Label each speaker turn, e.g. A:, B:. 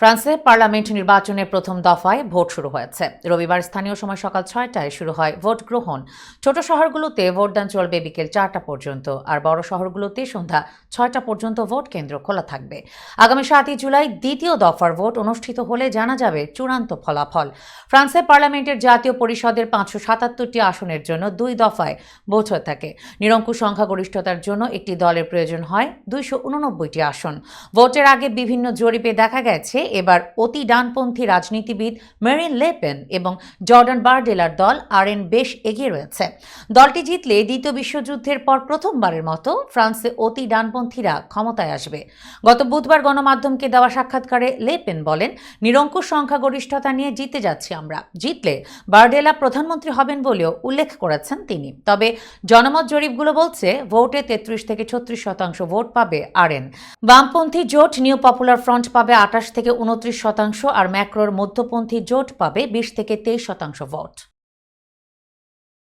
A: ফ্রান্সে পার্লামেন্ট নির্বাচনের প্রথম দফায় ভোট শুরু হয়েছে। রবিবার স্থানীয় সময় সকাল ছয়টায় শুরু হয় ভোট গ্রহণ। ছোট শহরগুলোতে ভোটদান চলবে বিকেল চারটা পর্যন্ত, আর বড় শহরগুলোতে সন্ধ্যা ছয়টা পর্যন্ত ভোট কেন্দ্র খোলা থাকবে। আগামী সাতই জুলাই দ্বিতীয় দফার ভোট অনুষ্ঠিত হলে জানা যাবে চূড়ান্ত ফলাফল। ফ্রান্সের পার্লামেন্টের জাতীয় পরিষদের পাঁচশো সাতাত্তরটি আসনের জন্য দুই দফায় ভোট হয়ে থাকে। নিরঙ্কুশ সংখ্যাগরিষ্ঠতার জন্য একটি দলের প্রয়োজন হয় দুইশো উননব্বইটি আসন। ভোটের আগে বিভিন্ন জরিপে দেখা গেছে এবার অতি ডানপন্থী রাজনীতিবিদ মেরিন লেপেন এবং জর্ডান বারডেলার দল আরএন বেশ এগিয়ে রয়েছে। দলটি জিতলে দ্বিতীয় বিশ্বযুদ্ধের পর প্রথমবারের মতো ফ্রান্সে অতি ডানপন্থীরা ক্ষমতায় আসবে। গত বুধবার গণমাধ্যমকে দেওয়া সাক্ষাৎকারে লেপেন বলেন, নিরঙ্কুশ সংখ্যাগরিষ্ঠতা নিয়ে জিতে যাচ্ছি আমরা। জিতলে বারডেলা প্রধানমন্ত্রী হবেন বলেও উল্লেখ করেছেন তিনি। তবে জনমত জরিপগুলো বলছে, ভোটে তেত্রিশ থেকে ছত্রিশ শতাংশ ভোট পাবে আরএন বামপন্থী জোট নিউ পপুলার ফ্রন্ট পাবে আটাশ থেকে উনত্রিশ শতাংশ আর ম্যাক্রোর মধ্যপন্থী জোট পাবে বিশ থেকে তেইশ শতাংশ ভোট।